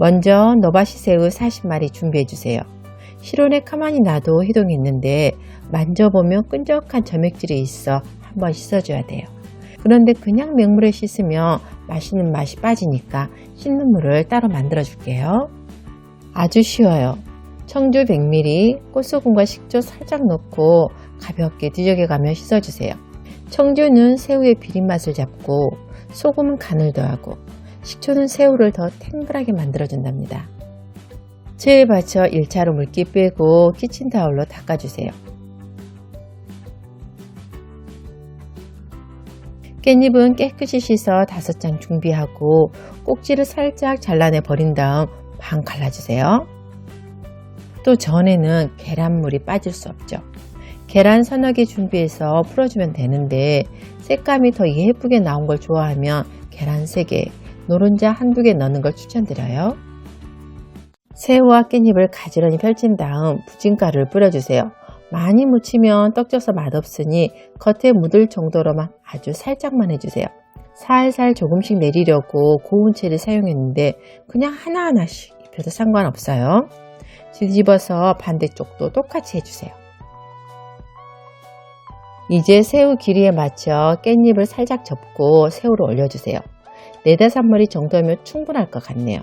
먼저 노바시 새우 40마리 준비해 주세요. 실온에 가만히 놔도 해동했는데 만져보면 끈적한 점액질이 있어 한번 씻어줘야 돼요. 그런데 그냥 맹물에 씻으면 맛있는 맛이 빠지니까 씻는 물을 따로 만들어 줄게요. 아주 쉬워요. 청주 100ml, 꽃소금과 식초 살짝 넣고 가볍게 뒤적여가며 씻어주세요. 청주는 새우의 비린맛을 잡고 소금은 간을 더하고 식초는 새우를 더 탱글하게 만들어준답니다. 체에 받쳐 1차로 물기 빼고 키친타올로 닦아주세요. 깻잎은 깨끗이 씻어 5장 준비하고 꼭지를 살짝 잘라내 버린 다음 반 갈라주세요. 또 전에는 계란물이 빠질 수 없죠. 계란 서너 개 준비해서 풀어주면 되는데 색감이 더 예쁘게 나온 걸 좋아하면 계란 3개, 노른자 한두 개 넣는 걸 추천드려요. 새우와 깻잎을 가지런히 펼친 다음 부침가루를 뿌려주세요. 많이 묻히면 떡져서 맛없으니 겉에 묻을 정도로만 아주 살짝만 해주세요. 살살 조금씩 내리려고 고운 채를 사용했는데 그냥 하나하나씩 입혀도 상관없어요. 뒤집어서 반대쪽도 똑같이 해주세요. 이제 새우 길이에 맞춰 깻잎을 살짝 접고 새우를 올려주세요. 4, 5마리 정도면 충분할 것 같네요.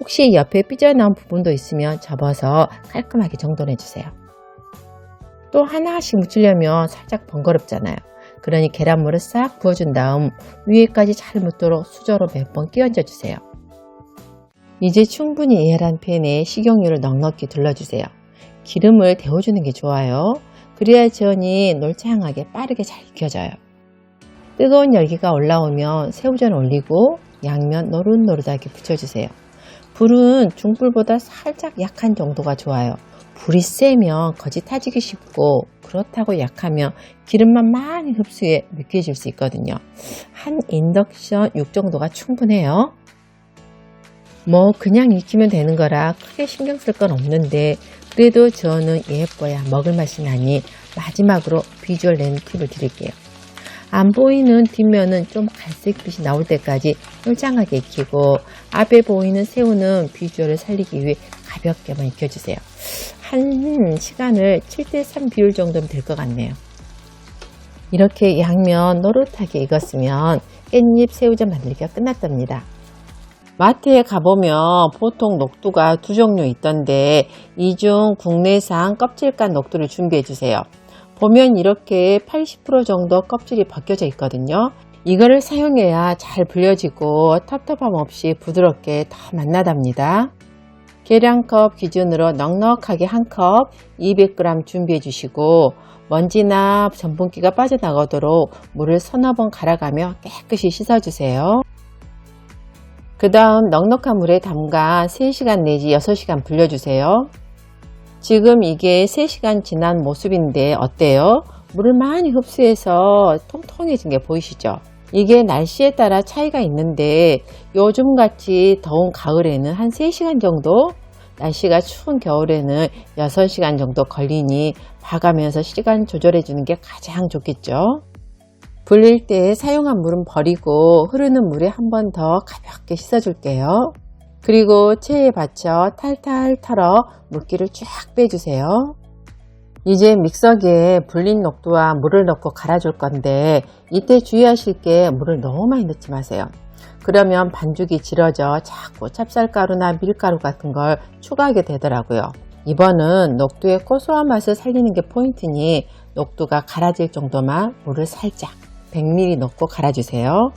혹시 옆에 삐져나온 부분도 있으면 접어서 깔끔하게 정돈해 주세요. 또 하나씩 묻히려면 살짝 번거롭잖아요. 그러니 계란물을 싹 부어준 다음 위에까지 잘 묻도록 수저로 몇 번 끼얹어 주세요. 이제 충분히 예열한 팬에 식용유를 넉넉히 둘러주세요. 기름을 데워주는 게 좋아요. 그래야 전이 놀창하게 빠르게 잘 익혀져요. 뜨거운 열기가 올라오면 새우젓 올리고 양면 노릇노릇하게 붙여주세요. 불은 중불보다 살짝 약한 정도가 좋아요. 불이 세면 거지 타지기 쉽고 그렇다고 약하면 기름만 많이 흡수해 느끼해질 수 있거든요. 한 인덕션 6 정도가 충분해요. 뭐 그냥 익히면 되는 거라 크게 신경 쓸 건 없는데 그래도 저는 예뻐야 먹을 맛이 나니 마지막으로 비주얼 내는 팁을 드릴게요. 안 보이는 뒷면은 좀 갈색빛이 나올 때까지 쫄장하게 익히고 앞에 보이는 새우는 비주얼을 살리기 위해 가볍게만 익혀주세요. 한 시간을 7대3 비율 정도면 될 것 같네요. 이렇게 양면 노릇하게 익었으면 깻잎 새우젓 만들기가 끝났답니다. 마트에 가보면 보통 녹두가 두 종류 있던데 이 중 국내산 껍질간 녹두를 준비해 주세요. 보면 이렇게 80% 정도 껍질이 벗겨져 있거든요. 이거를 사용해야 잘 불려지고 텁텁함 없이 부드럽게 더 맛나답니다. 계량컵 기준으로 넉넉하게 한 컵 200g 준비해 주시고 먼지나 전분기가 빠져나가도록 물을 서너 번 갈아가며 깨끗이 씻어 주세요. 그 다음 넉넉한 물에 담가 3시간 내지 6시간 불려주세요. 지금 이게 3시간 지난 모습인데 어때요? 물을 많이 흡수해서 통통해진 게 보이시죠? 이게 날씨에 따라 차이가 있는데 요즘같이 더운 가을에는 한 3시간 정도 날씨가 추운 겨울에는 6시간 정도 걸리니 봐가면서 시간 조절해 주는 게 가장 좋겠죠. 불릴 때 사용한 물은 버리고 흐르는 물에 한 번 더 가볍게 씻어 줄게요. 그리고 체에 받쳐 탈탈 털어 물기를 쫙 빼주세요. 이제 믹서기에 불린 녹두와 물을 넣고 갈아줄 건데 이때 주의하실 게 물을 너무 많이 넣지 마세요. 그러면 반죽이 질어져 자꾸 찹쌀가루나 밀가루 같은 걸 추가하게 되더라고요. 이번은 녹두의 고소한 맛을 살리는 게 포인트니 녹두가 갈아질 정도만 물을 살짝 100ml 넣고 갈아주세요.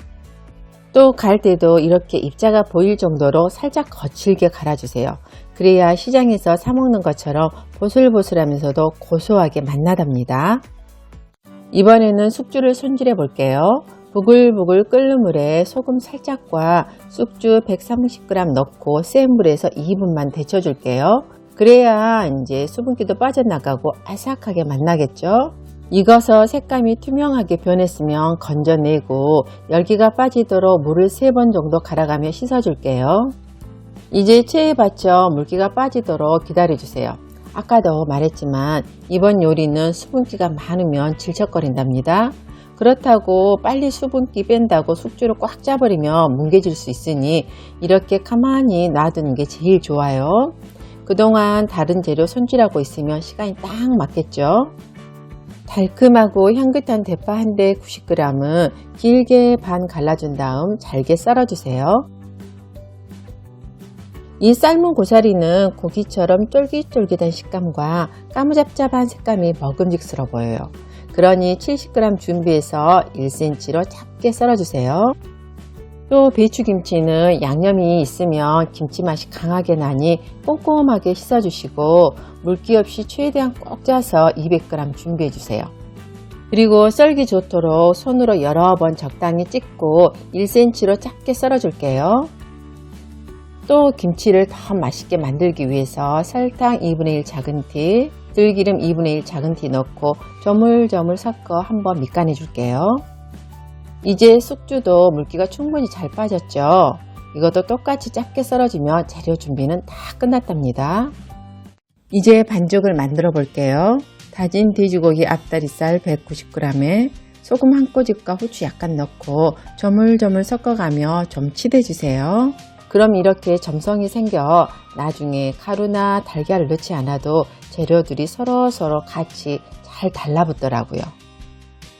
또 갈 때도 이렇게 입자가 보일 정도로 살짝 거칠게 갈아주세요. 그래야 시장에서 사먹는 것처럼 보슬보슬하면서도 고소하게 맛나답니다. 이번에는 숙주를 손질해 볼게요. 부글부글 끓는 물에 소금 살짝과 숙주 130g 넣고 센 불에서 2분만 데쳐줄게요. 그래야 이제 수분기도 빠져나가고 아삭하게 맛나겠죠. 익어서 색감이 투명하게 변했으면 건져내고 열기가 빠지도록 물을 3번 정도 갈아가며 씻어줄게요. 이제 체에 받쳐 물기가 빠지도록 기다려주세요. 아까도 말했지만 이번 요리는 수분기가 많으면 질척거린답니다. 그렇다고 빨리 수분기 뺀다고 숙주를 꽉 짜버리면 뭉개질 수 있으니 이렇게 가만히 놔두는 게 제일 좋아요. 그동안 다른 재료 손질하고 있으면 시간이 딱 맞겠죠. 달콤하고 향긋한 대파 한 대 90g은 길게 반 갈라준 다음 잘게 썰어주세요. 이 삶은 고사리는 고기처럼 쫄깃쫄깃한 식감과 까무잡잡한 색감이 먹음직스러워 보여요. 그러니 70g 준비해서 1cm로 작게 썰어주세요. 또 배추김치는 양념이 있으면 김치 맛이 강하게 나니 꼼꼼하게 씻어주시고 물기 없이 최대한 꼭 짜서 200g 준비해주세요. 그리고 썰기 좋도록 손으로 여러 번 적당히 찍고 1cm로 작게 썰어줄게요. 또 김치를 더 맛있게 만들기 위해서 설탕 2분의 1 작은 티, 들기름 2분의 1 작은 티 넣고 조물조물 섞어 한번 밑간해 줄게요. 이제 숙주도 물기가 충분히 잘 빠졌죠. 이것도 똑같이 작게 썰어주면 재료 준비는 다 끝났답니다. 이제 반죽을 만들어 볼게요. 다진 돼지고기 앞다리살 190g에 소금 한 꼬집과 후추 약간 넣고 조물조물 섞어가며 좀 치대주세요. 그럼 이렇게 점성이 생겨 나중에 가루나 달걀을 넣지 않아도 재료들이 서로서로 같이 잘 달라붙더라고요.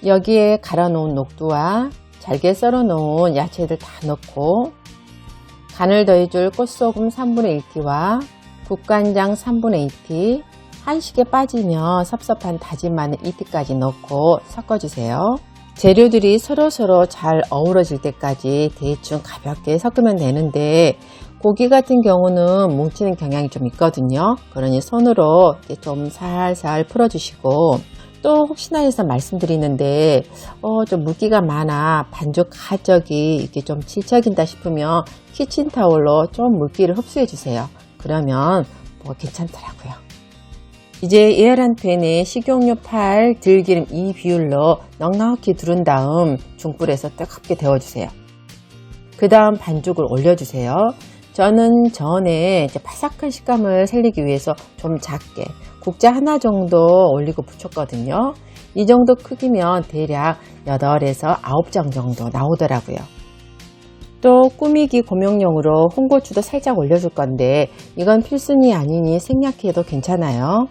여기에 갈아 놓은 녹두와 잘게 썰어 놓은 야채들 다 넣고 간을 더해줄 꽃소금 3분의 1티와 국간장 3분의 2티, 한식에 빠지면 섭섭한 다진 마늘 2티까지 넣고 섞어주세요. 재료들이 서로서로 잘 어우러질 때까지 대충 가볍게 섞으면 되는데 고기 같은 경우는 뭉치는 경향이 좀 있거든요. 그러니 손으로 좀 살살 풀어주시고 또 혹시나 해서 말씀드리는데 어, 좀 물기가 많아 반죽 가적이 이렇게 좀 질척인다 싶으면 키친타올로 좀 물기를 흡수해 주세요. 그러면 뭐 괜찮더라고요. 이제 예열한 팬에 식용유 8, 들기름 2 비율로 넉넉히 두른 다음 중불에서 뜨겁게 데워주세요. 그 다음 반죽을 올려주세요. 저는 전에 바삭한 식감을 살리기 위해서 좀 작게 국자 하나 정도 올리고 붙였거든요. 이 정도 크기면 대략 8에서 9장 정도 나오더라고요. 또 꾸미기 고명용으로 홍고추도 살짝 올려줄 건데 이건 필순이 아니니 생략해도 괜찮아요.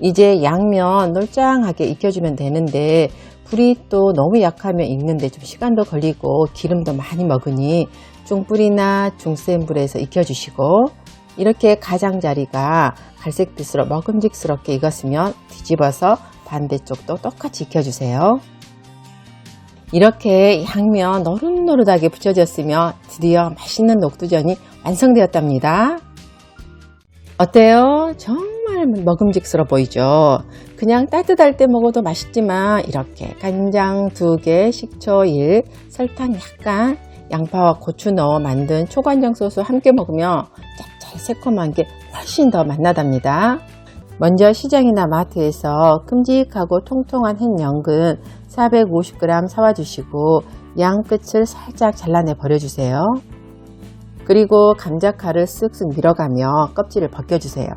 이제 양면 널짱하게 익혀주면 되는데 불이 또 너무 약하면 익는데 좀 시간도 걸리고 기름도 많이 먹으니 중불이나 중센 불에서 익혀주시고 이렇게 가장자리가 갈색빛으로 먹음직스럽게 익었으면 뒤집어서 반대쪽도 똑같이 익혀주세요. 이렇게 양면 노릇노릇하게 붙여졌으면 드디어 맛있는 녹두전이 완성되었답니다. 어때요? 정말 먹음직스러워 보이죠? 그냥 따뜻할 때 먹어도 맛있지만 이렇게 간장 2개, 식초 1, 설탕 약간, 양파와 고추 넣어 만든 초간장 소스 함께 먹으면 새콤한 게 훨씬 더 맛나답니다. 먼저 시장이나 마트에서 큼직하고 통통한 햇연근 450g 사와 주시고 양 끝을 살짝 잘라내 버려주세요. 그리고 감자칼을 쓱쓱 밀어가며 껍질을 벗겨주세요.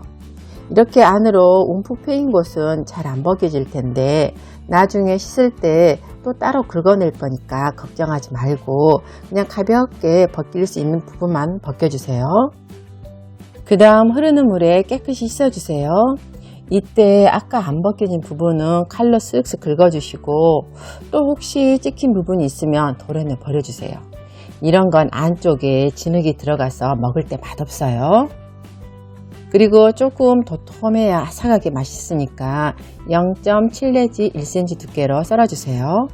이렇게 안으로 움푹 패인 곳은 잘 안 벗겨질 텐데 나중에 씻을 때 또 따로 긁어낼 거니까 걱정하지 말고 그냥 가볍게 벗길 수 있는 부분만 벗겨주세요. 그 다음 흐르는 물에 깨끗이 씻어주세요. 이때 아까 안 벗겨진 부분은 칼로 쓱쓱 긁어주시고 또 혹시 찍힌 부분이 있으면 도련에 버려주세요. 이런 건 안쪽에 진흙이 들어가서 먹을 때 맛없어요. 그리고 조금 도톰해야 아삭하게 맛있으니까 0.7 내지 1cm 두께로 썰어주세요.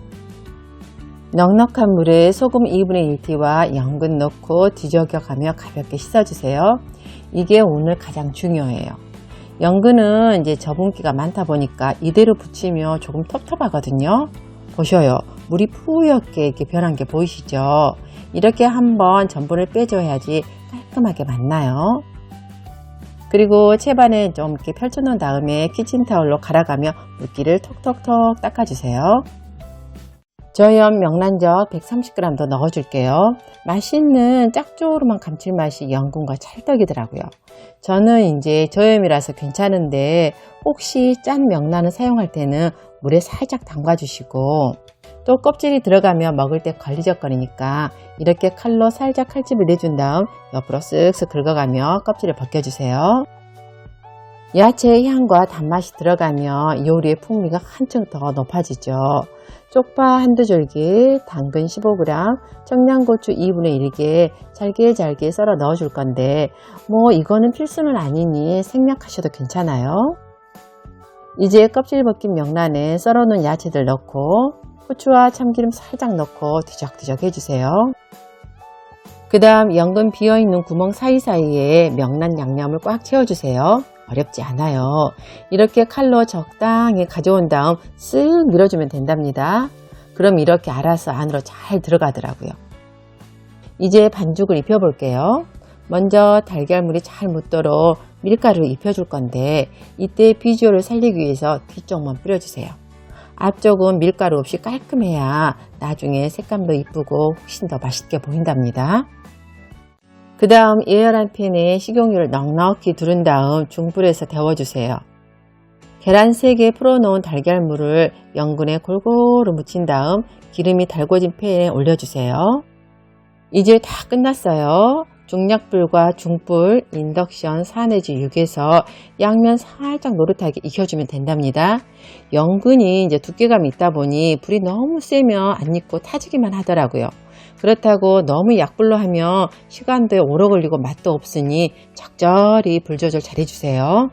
넉넉한 물에 소금 2분의 1티와 연근 넣고 뒤적여가며 가볍게 씻어주세요. 이게 오늘 가장 중요해요. 연근은 이제 저분기가 많다 보니까 이대로 붙이면 조금 텁텁하거든요. 보셔요. 물이 푸옇게 이렇게 변한 게 보이시죠? 이렇게 한번 전분을 빼줘야지 깔끔하게 맞나요? 그리고 채반에 좀 이렇게 펼쳐놓은 다음에 키친타올로 갈아가며 물기를 톡톡톡 닦아주세요. 저염 명란젓 130g 더 넣어줄게요. 맛있는 짝조름한 감칠맛이 연근과 찰떡이더라고요. 저는 이제 저염이라서 괜찮은데 혹시 짠 명란을 사용할 때는 물에 살짝 담가주시고 또 껍질이 들어가면 먹을 때 걸리적거리니까 이렇게 칼로 살짝 칼집을 내준 다음 옆으로 쓱쓱 긁어가며 껍질을 벗겨주세요. 야채의 향과 단맛이 들어가면 요리의 풍미가 한층 더 높아지죠. 쪽파 한두 줄기, 당근 15g, 청양고추 2분의 1개 잘게 잘게 썰어 넣어 줄 건데 뭐 이거는 필수는 아니니 생략하셔도 괜찮아요. 이제 껍질 벗긴 명란에 썰어 놓은 야채들 넣고 후추와 참기름 살짝 넣고 뒤적뒤적 해주세요. 그 다음 연근 비어있는 구멍 사이사이에 명란 양념을 꽉 채워주세요. 어렵지 않아요. 이렇게 칼로 적당히 가져온 다음 쓱 밀어주면 된답니다. 그럼 이렇게 알아서 안으로 잘 들어가더라고요. 이제 반죽을 입혀볼게요. 먼저 달걀물이 잘 묻도록 밀가루를 입혀줄 건데 이때 비주얼을 살리기 위해서 뒤쪽만 뿌려주세요. 앞쪽은 밀가루 없이 깔끔해야 나중에 색감도 이쁘고 훨씬 더 맛있게 보인답니다. 그 다음 예열한 팬에 식용유를 넉넉히 두른 다음 중불에서 데워주세요. 계란 3개 풀어놓은 달걀물을 연근에 골고루 묻힌 다음 기름이 달궈진 팬에 올려주세요. 이제 다 끝났어요. 중약불과 중불, 인덕션 4 내지 6에서 양면 살짝 노릇하게 익혀주면 된답니다. 연근이 이제 두께감이 있다 보니 불이 너무 세면 안 익고 타지기만 하더라고요. 그렇다고 너무 약불로 하면 시간도 오래 걸리고 맛도 없으니 적절히 불 조절 잘 해주세요.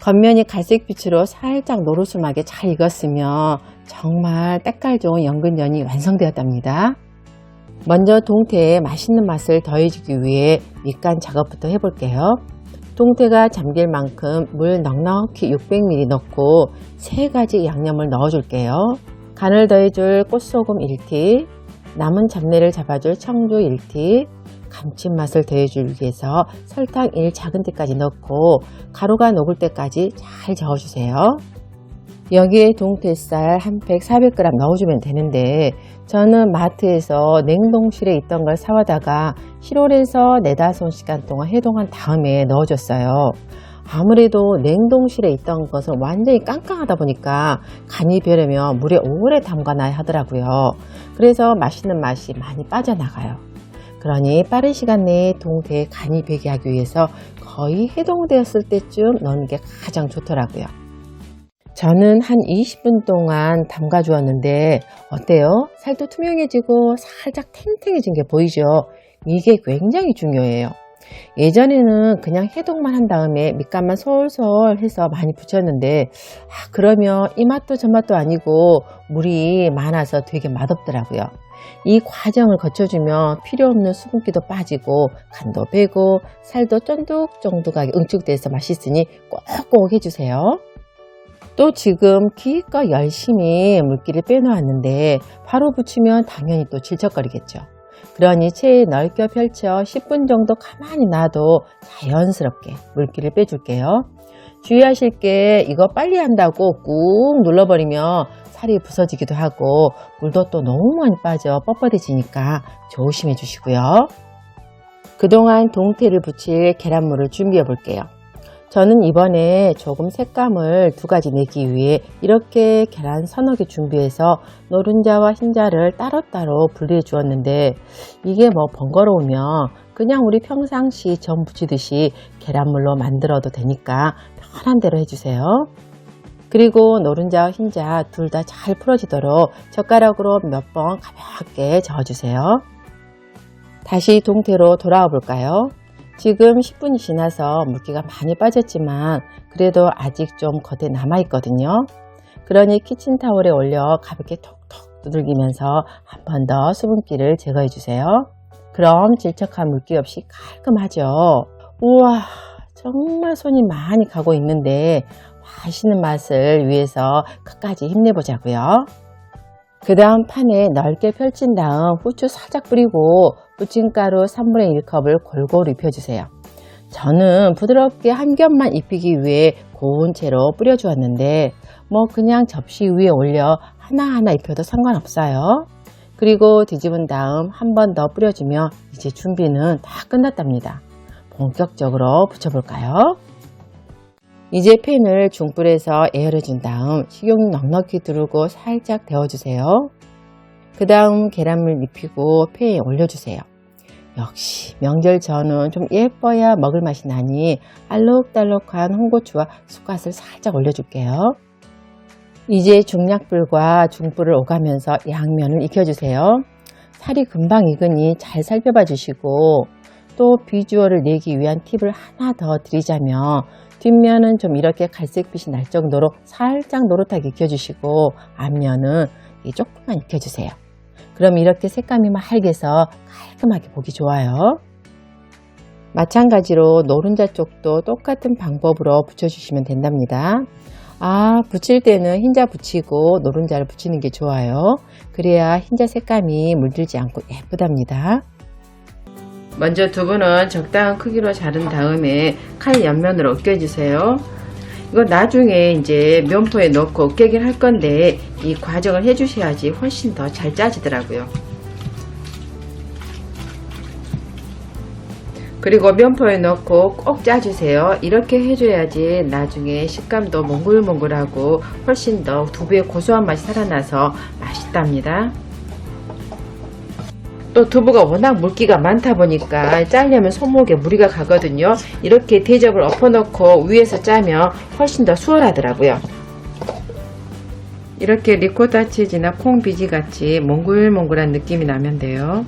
겉면이 갈색빛으로 살짝 노르스하게 잘 익었으면 정말 때깔 좋은 연근전이 완성되었답니다. 먼저 동태에 맛있는 맛을 더해주기 위해 밑간 작업부터 해볼게요. 동태가 잠길 만큼 물 넉넉히 600ml 넣고 3가지 양념을 넣어줄게요. 간을 더해줄 꽃소금 1티, 남은 잡내를 잡아줄 청주 1티, 감칠맛을 더해주기 위해서 설탕 1 작은티까지 넣고 가루가 녹을 때까지 잘 저어주세요. 여기에 동태살 한 팩 400g 넣어주면 되는데 저는 마트에서 냉동실에 있던 걸 사와다가 7월에서 4, 5시간 동안 해동한 다음에 넣어줬어요. 아무래도 냉동실에 있던 것은 완전히 깡깡하다 보니까 간이 배려면 물에 오래 담가놔야 하더라고요. 그래서 맛있는 맛이 많이 빠져나가요. 그러니 빠른 시간 내에 동태에 간이 배게 하기 위해서 거의 해동되었을 때쯤 넣는 게 가장 좋더라고요. 저는 한 20분 동안 담가 주었는데 어때요? 살도 투명해지고 살짝 탱탱해진 게 보이죠? 이게 굉장히 중요해요. 예전에는 그냥 해동만 한 다음에 밑간만 솔솔 해서 많이 붙였는데 아, 그러면 이 맛도 저 맛도 아니고 물이 많아서 되게 맛없더라고요. 이 과정을 거쳐주면 필요 없는 수분기도 빠지고 간도 배고 살도 쫀득쫀득하게 응축돼서 맛있으니 꼭꼭 해주세요. 또 지금 기껏 열심히 물기를 빼놓았는데 바로 붙이면 당연히 또 질척거리겠죠. 그러니 체에 넓게 펼쳐 10분 정도 가만히 놔도 자연스럽게 물기를 빼줄게요. 주의하실 게 이거 빨리 한다고 꾹 눌러버리면 살이 부서지기도 하고 물도 또 너무 많이 빠져 뻣뻣해지니까 조심해 주시고요. 그동안 동태를 붙일 계란물을 준비해 볼게요. 저는 이번에 조금 색감을 두 가지 내기 위해 이렇게 계란 서너 개 준비해서 노른자와 흰자를 따로따로 분리해 주었는데 이게 뭐 번거로우면 그냥 우리 평상시 전 부치듯이 계란물로 만들어도 되니까 편한 대로 해주세요. 그리고 노른자와 흰자 둘 다 잘 풀어지도록 젓가락으로 몇 번 가볍게 저어주세요. 다시 동태로 돌아와 볼까요? 지금 10분이 지나서 물기가 많이 빠졌지만 그래도 아직 좀 겉에 남아 있거든요. 그러니 키친타올에 올려 가볍게 톡톡 두들기면서 한 번 더 수분기를 제거해 주세요. 그럼 질척한 물기 없이 깔끔하죠. 우와 정말 손이 많이 가고 있는데 맛있는 맛을 위해서 끝까지 힘내보자고요. 그 다음 판에 넓게 펼친 다음 후추 살짝 뿌리고 부침가루 3분의 1컵을 골고루 입혀주세요. 저는 부드럽게 한 겹만 입히기 위해 고운 채로 뿌려주었는데 뭐 그냥 접시 위에 올려 하나하나 입혀도 상관없어요. 그리고 뒤집은 다음 한 번 더 뿌려주면 이제 준비는 다 끝났답니다. 본격적으로 붙여볼까요? 이제 팬을 중불에서 에어를 준 다음 식용유 넉넉히 두르고 살짝 데워주세요. 그 다음 계란물 입히고 팬에 올려주세요. 역시 명절 전은 좀 예뻐야 먹을 맛이 나니 알록달록한 홍고추와 쑥갓을 살짝 올려줄게요. 이제 중약불과 중불을 오가면서 양면을 익혀주세요. 살이 금방 익으니 잘 살펴봐 주시고 또 비주얼을 내기 위한 팁을 하나 더 드리자면 뒷면은 좀 이렇게 갈색빛이 날 정도로 살짝 노릇하게 익혀주시고 앞면은 조금만 익혀주세요. 그럼 이렇게 색감이 맑게서 깔끔하게 보기 좋아요. 마찬가지로 노른자 쪽도 똑같은 방법으로 붙여주시면 된답니다. 아, 붙일 때는 흰자 붙이고 노른자를 붙이는 게 좋아요. 그래야 흰자 색감이 물들지 않고 예쁘답니다. 먼저 두부는 적당한 크기로 자른 다음에 칼 옆면으로 으깨주세요. 이거 나중에 이제 면포에 넣고 으깨긴 할 건데 이 과정을 해주셔야지 훨씬 더 잘 짜지더라고요. 그리고 면포에 넣고 꼭 짜주세요. 이렇게 해줘야지 나중에 식감도 몽글몽글하고 훨씬 더 두부의 고소한 맛이 살아나서 맛있답니다. 또 두부가 워낙 물기가 많다 보니까 짜려면 손목에 무리가 가거든요. 이렇게 대접을 엎어놓고 위에서 짜면 훨씬 더 수월하더라고요. 이렇게 리코타 치즈나 콩비지 같이 몽글몽글한 느낌이 나면 돼요.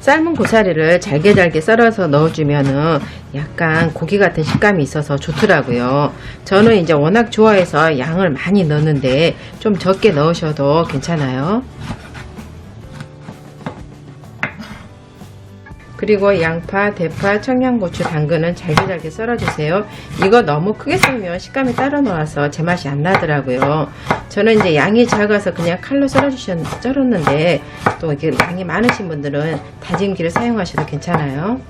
삶은 고사리를 잘게 잘게 썰어서 넣어주면은 약간 고기 같은 식감이 있어서 좋더라고요. 저는 이제 워낙 좋아해서 양을 많이 넣는데 좀 적게 넣으셔도 괜찮아요. 그리고 양파, 대파, 청양고추, 당근은 잘게 잘게 썰어주세요. 이거 너무 크게 썰면 식감이 따로 나와서 제 맛이 안 나더라고요. 저는 이제 양이 작아서 그냥 칼로 썰어주셨, 썰었는데 또 이게 양이 많으신 분들은 다짐기를 사용하셔도 괜찮아요.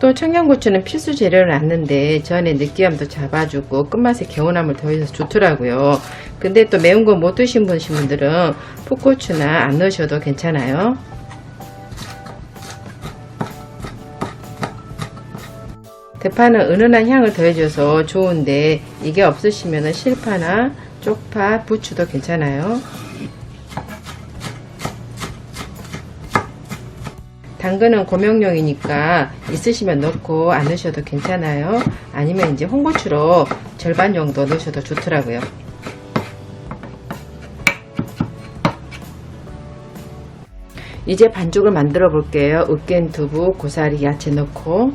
또 청양고추는 필수 재료를 놨는데 전에 느끼함도 잡아주고 끝맛에 개운함을 더해서 좋더라고요. 근데 또 매운 거 못 드신 분들은 풋고추나 안 넣으셔도 괜찮아요. 대파는 은은한 향을 더해줘서 좋은데 이게 없으시면 실파나 쪽파, 부추도 괜찮아요. 당근은 고명용이니까 있으시면 넣고 안 넣으셔도 괜찮아요. 아니면 이제 홍고추로 절반 정도 넣으셔도 좋더라고요. 이제 반죽을 만들어 볼게요. 으깬 두부, 고사리, 야채 넣고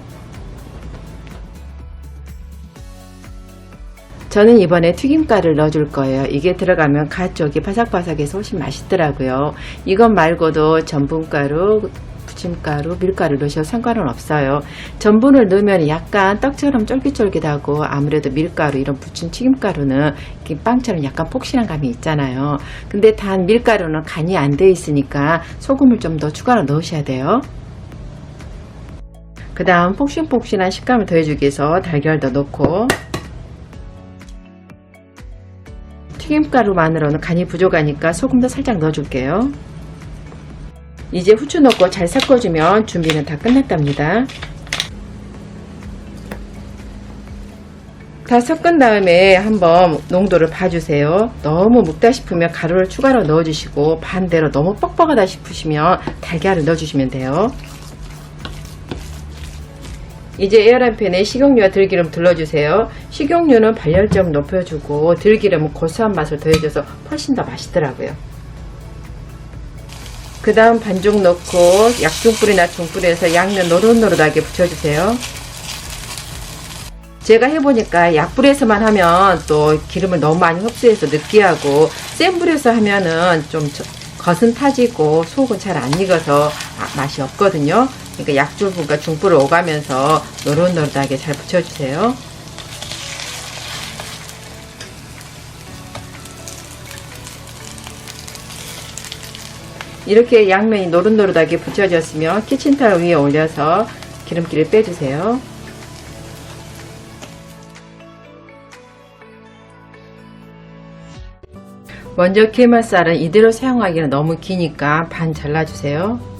저는 이번에 튀김가루를 넣어줄 거예요. 이게 들어가면 가 쪽이 바삭바삭해서 훨씬 맛있더라고요. 이것 말고도 전분가루, 부침가루, 밀가루 넣으셔도 상관은 없어요. 전분을 넣으면 약간 떡처럼 쫄깃쫄깃하고 아무래도 밀가루 이런 부침 튀김가루는 빵처럼 약간 폭신한 감이 있잖아요. 근데 단 밀가루는 간이 안 돼 있으니까 소금을 좀 더 추가로 넣으셔야 돼요. 그 다음 폭신폭신한 식감을 더해주기 위해서 달걀도 넣고 튀김가루만으로는 간이 부족하니까 소금도 살짝 넣어줄게요. 이제 후추 넣고 잘 섞어주면 준비는 다 끝났답니다. 다 섞은 다음에 한번 농도를 봐주세요. 너무 묵다 싶으면 가루를 추가로 넣어주시고 반대로 너무 뻑뻑하다 싶으시면 달걀을 넣어주시면 돼요. 이제 에어란 팬에 식용유와 들기름 둘러주세요. 식용유는 발열점 높여주고 들기름은 고소한 맛을 더해줘서 훨씬 더 맛있더라고요. 그 다음 반죽 넣고 약중불이나 중불에서 양면 노릇노릇하게 붙여주세요. 제가 해보니까 약불에서만 하면 또 기름을 너무 많이 흡수해서 느끼하고 센 불에서 하면은 좀 겉은 타지고 속은 잘 안 익어서 아, 맛이 없거든요. 그러니까 약불과 중불을 오가면서 노릇노릇하게 잘 붙여주세요. 이렇게 양면이 노릇노릇하게 붙여졌으며 키친타올 위에 올려서 기름기를 빼주세요. 먼저 케마살은 이대로 사용하기는 너무 기니까 반 잘라주세요.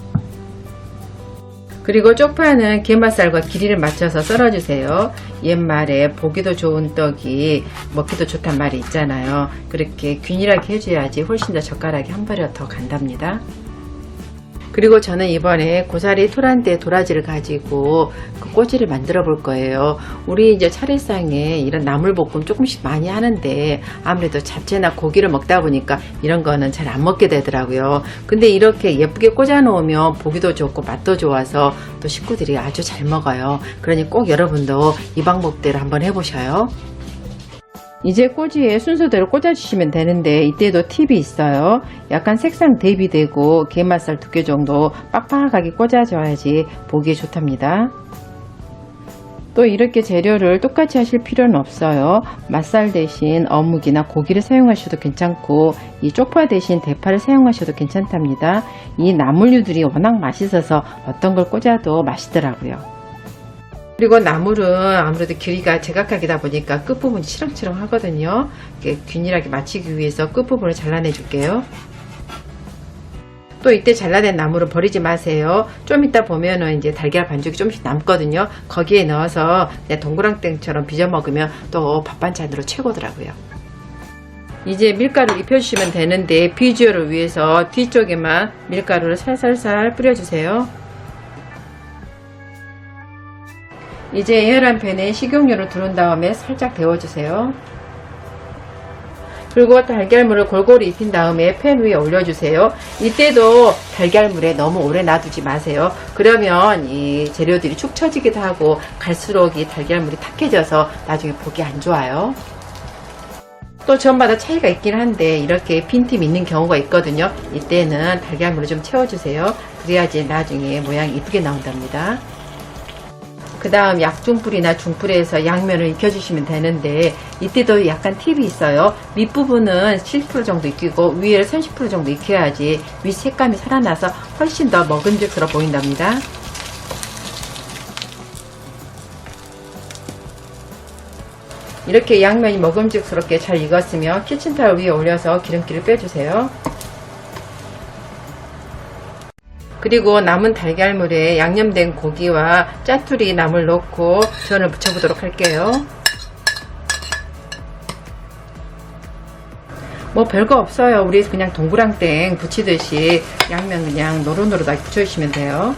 그리고 쪽파는 게맛살과 길이를 맞춰서 썰어주세요. 옛말에 보기도 좋은 떡이 먹기도 좋단 말이 있잖아요. 그렇게 균일하게 해줘야지 훨씬 더 젓가락이 한 발이 더 간답니다. 그리고 저는 이번에 고사리 토란대 도라지를 가지고 그 꼬지를 만들어 볼 거예요. 우리 이제 차례상에 이런 나물볶음 조금씩 많이 하는데 아무래도 잡채나 고기를 먹다 보니까 이런 거는 잘 안 먹게 되더라고요. 근데 이렇게 예쁘게 꽂아 놓으면 보기도 좋고 맛도 좋아서 또 식구들이 아주 잘 먹어요. 그러니 꼭 여러분도 이 방법대로 한번 해보셔요. 이제 꼬지에 순서대로 꽂아주시면 되는데 이때도 팁이 있어요. 약간 색상 대비되고 게맛살 두께 정도 빡빡하게 꽂아줘야지 보기에 좋답니다. 또 이렇게 재료를 똑같이 하실 필요는 없어요. 맛살 대신 어묵이나 고기를 사용하셔도 괜찮고 이 쪽파 대신 대파를 사용하셔도 괜찮답니다. 이 나물류들이 워낙 맛있어서 어떤 걸 꽂아도 맛있더라고요. 그리고 나물은 아무래도 길이가 제각각이다 보니까 끝부분이 치렁치렁 하거든요. 이렇게 균일하게 맞추기 위해서 끝부분을 잘라내 줄게요. 또 이때 잘라낸 나물은 버리지 마세요. 좀 이따 보면은 이제 달걀 반죽이 좀씩 남거든요. 거기에 넣어서 동그랑땡처럼 빚어 먹으면 또 밥반찬으로 최고더라고요. 이제 밀가루 입혀주시면 되는데 비주얼을 위해서 뒤쪽에만 밀가루를 살살살 뿌려주세요. 이제 에어란 팬에 식용유를 두른 다음에 살짝 데워주세요. 그리고 달걀물을 골고루 입힌 다음에 팬 위에 올려주세요. 이때도 달걀물에 너무 오래 놔두지 마세요. 그러면 이 재료들이 축 처지기도 하고 갈수록 이 달걀물이 탁해져서 나중에 보기 안 좋아요. 또 전마다 차이가 있긴 한데 이렇게 빈틈 있는 경우가 있거든요. 이때는 달걀물을 좀 채워주세요. 그래야지 나중에 모양이 이쁘게 나온답니다. 그 다음 약중불이나 중불에서 양면을 익혀주시면 되는데 이때도 약간 팁이 있어요. 밑부분은 70% 정도 익히고 위에를 30% 정도 익혀야지 윗 색감이 살아나서 훨씬 더 먹음직스러워 보인답니다. 이렇게 양면이 먹음직스럽게 잘 익었으면 키친타올 위에 올려서 기름기를 빼주세요. 그리고 남은 달걀물에 양념된 고기와 짜투리 나물 넣고 전을 부쳐보도록 할게요. 뭐 별거 없어요. 우리 그냥 동그랑땡 부치듯이 양면 그냥 노릇노릇하게 부쳐주시면 돼요.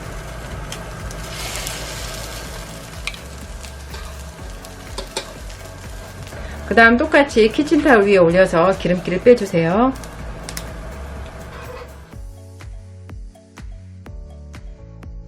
그 다음 똑같이 키친타올 위에 올려서 기름기를 빼주세요.